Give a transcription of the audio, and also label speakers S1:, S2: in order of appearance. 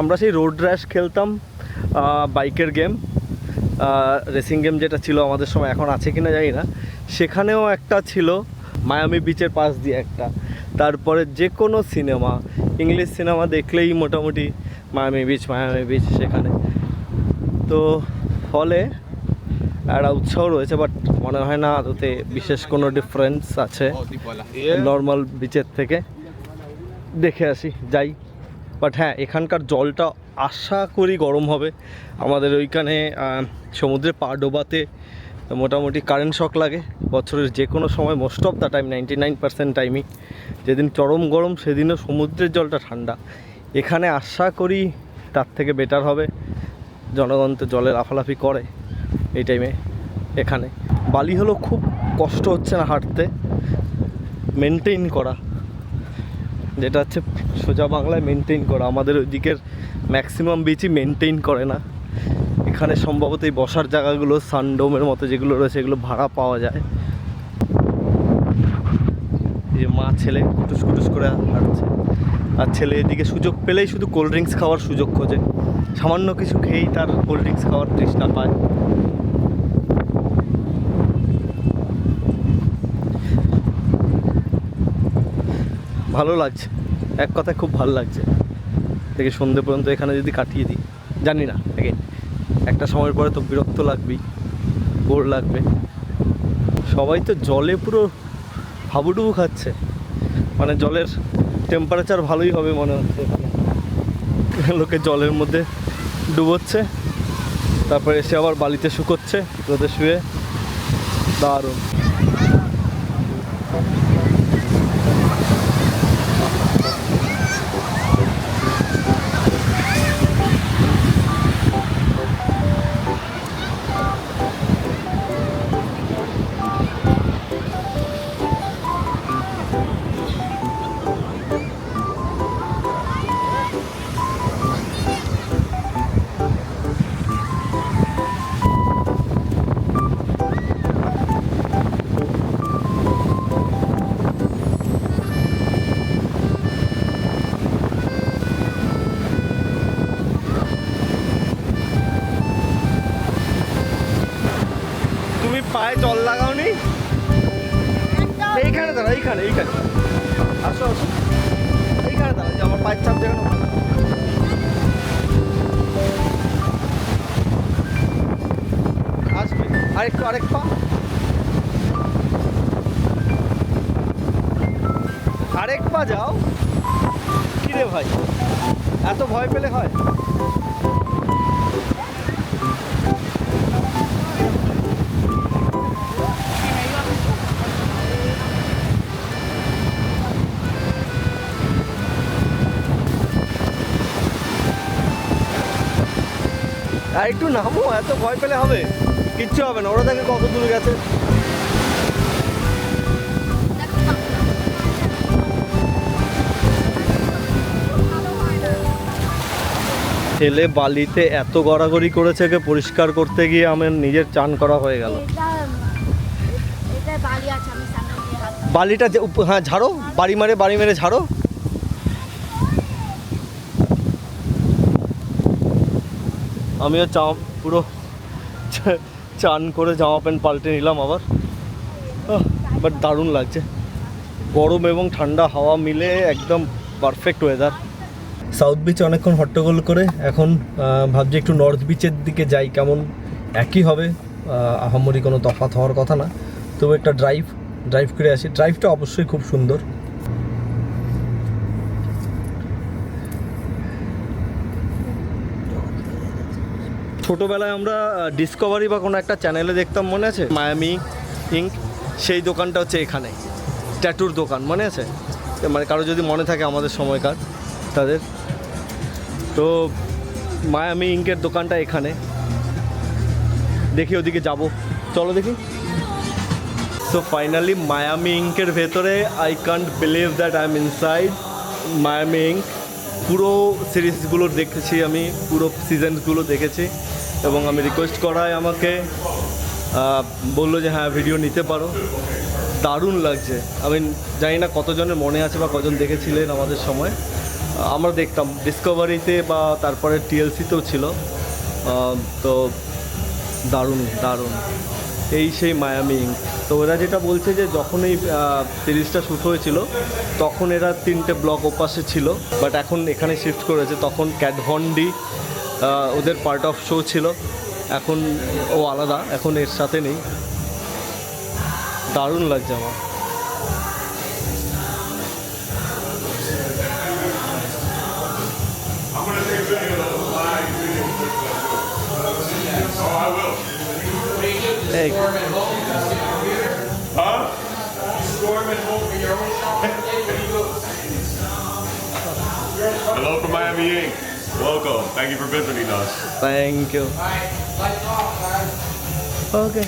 S1: আমরা সেই road rash খেলতাম বাইকের গেম রেসিং গেম যেটা ছিল আমাদের সময় এখন আছে কিনা জানি না। সেখানেও একটা ছিল মায়ামি বিচের পাশ দিয়ে একটা। তারপরে যে কোনো সিনেমা ইংলিশ সিনেমা দেখলেই মোটামুটি মায়ামি বিচ মায়ামি বিচ সেখানে। তো ফলে একটা উৎসাহ রয়েছে বাট মনে হয় না তাতে বিশেষ কোনো ডিফারেন্স আছে নর্মাল বিচের থেকে। দেখে আসি যাই। বাট হ্যাঁ এখানকার জলটা আশা করি গরম হবে। আমাদের ওইখানে সমুদ্রে পা ডোবাতে মোটামুটি কারেন্ট শক লাগে। বছরের যে কোনো সময় most of the time ninety nine percent টাইমই যেদিন চরম গরম, সেদিনও সমুদ্রের জলটা ঠান্ডা। এখানে আশা করি তার থেকে বেটার হবে। জনগণ তো জলে লাফালাফি করে এই টাইমে এখানে। বালি হলো খুব কষ্ট হচ্ছে না হাঁটতে। মেনটেন করা। যেটা হচ্ছে সোজা বাংলায় মেনটেন করা। আমাদের ওই দিকের ম্যাক্সিমাম বিচই মেনটেন করে না। এখানে সম্ভবত এই বসার জায়গাগুলো সানডোমের মতো যেগুলো রয়েছে, এগুলো ভাড়া পাওয়া যায়। যে মা ছেলে কুটুস কুটুস করে হাঁটছে। আর ছেলে এদিকে সুযোগ পেলেই শুধু কোল্ড ড্রিঙ্কস খাওয়ার সুযোগ খোঁজে। সামান্য কিছু খেয়েই তার কোল্ড ড্রিঙ্কস খাওয়ার তৃষ্ণা পায়। ভালো লাগছে। এক কথায় খুব ভালো লাগছে। থেকে সন্ধে পর্যন্ত এখানে যদি কাটিয়ে দিই। জানি না again, একটা সময়ের পরে তো বিরক্ত লাগবেই বোর লাগবে। সবাই তো জলে পুরো হাবুডুবু খাচ্ছে। মানে জলের টেম্পারেচার ভালোই হবে মনে হচ্ছে। লোকে জলের মধ্যে ডুবোচ্ছে তারপরে এসে আবার বালিতে শুকোচ্ছে রোদে শুয়ে। দারুণ। পায়ে জল লাগাওনি এইখানে দাঁড়া এইখানে এইখানে। আসো আসো। এইখানে দাঁড়া যে আমার পায়ের চাপ যেখানে আসবে। আরেকটু আরেক পা আরেক পা যাও। কিরে ভাই? এত ভয় পেলে হয়? আর একটু নামো এত ভয় পেলে হবে। কিচ্ছু হবে না ওরা দেখে কত দূর গেছে। ছেলে বালিতে এত গড়াগড়ি করেছে যে পরিষ্কার করতে গিয়ে আমার নিজের চান করা হয়ে গেল। বালিটা হ্যাঁ ঝাড়ো বাড়ি মারে বাড়ি মেরে ঝাড়ো। আমিও চা পুরো চান করে জামা প্যান্ট পাল্টে নিলাম আবার। বাট দারুণ লাগছে। গরম এবং ঠান্ডা হাওয়া মিলে একদম পারফেক্ট ওয়েদার সাউথ বিচে অনেকক্ষণ হট্টগোল করে এখন ভাবছি একটু নর্থ বিচের দিকে যাই কেমন একই হবে আহ, আহামরি কোনো তফাৎ হওয়ার কথা না। তবু একটা ড্রাইভ ড্রাইভ করে আসি। ড্রাইভটা অবশ্যই খুব সুন্দর। ছোটোবেলায় আমরা ডিসকভারি বা কোনো একটা চ্যানেলে দেখতাম, মনে আছে? মায়ামি ইঙ্ক সেই দোকানটা হচ্ছে এখানে। ট্যাটুর দোকান, মনে আছে? মানে কারও যদি মনে থাকে আমাদের সময়কার, তাদের। তো মায়ামি ইঙ্কের দোকানটা এখানে। দেখি ওদিকে যাব। চলো দেখি। সো ফাইনালি মায়ামি ইঙ্কের ভেতরে I can't believe that I am inside Miami Ink পুরো সিরিজগুলো দেখেছি আমি, পুরো সিজনসগুলো দেখেছি এবং আমি রিকোয়েস্ট করায় আমাকে বলল যে হ্যাঁ ভিডিও নিতে পারো। দারুণ লাগছে। আমি জানি না কতজনের মনে আছে বা কজন দেখেছিলেন আমাদের সময়। আমরা দেখতাম। ডিসকভারিতে বা তারপরে টিএলসিতেও ছিল। তো দারুণ দারুণ। এই সেই মায়ামি। তো ওরা যেটা বলছে যে যখন এই সিরিজটা শ্যুট হয়েছিল, তখন এরা তিনটে ব্লক ওপাশে ছিল বাট এখন এখানে শিফট করেছে। তখন ক্যাডভন্ডি ওদের পার্ট অফ শো ছিল। এখন ও আলাদা, এখন এর সাথে নেই। দারুণ লাগছে আমার।
S2: Hello from Miami Ink. Welcome. Thank you for visiting us.
S1: Thank you. Okay.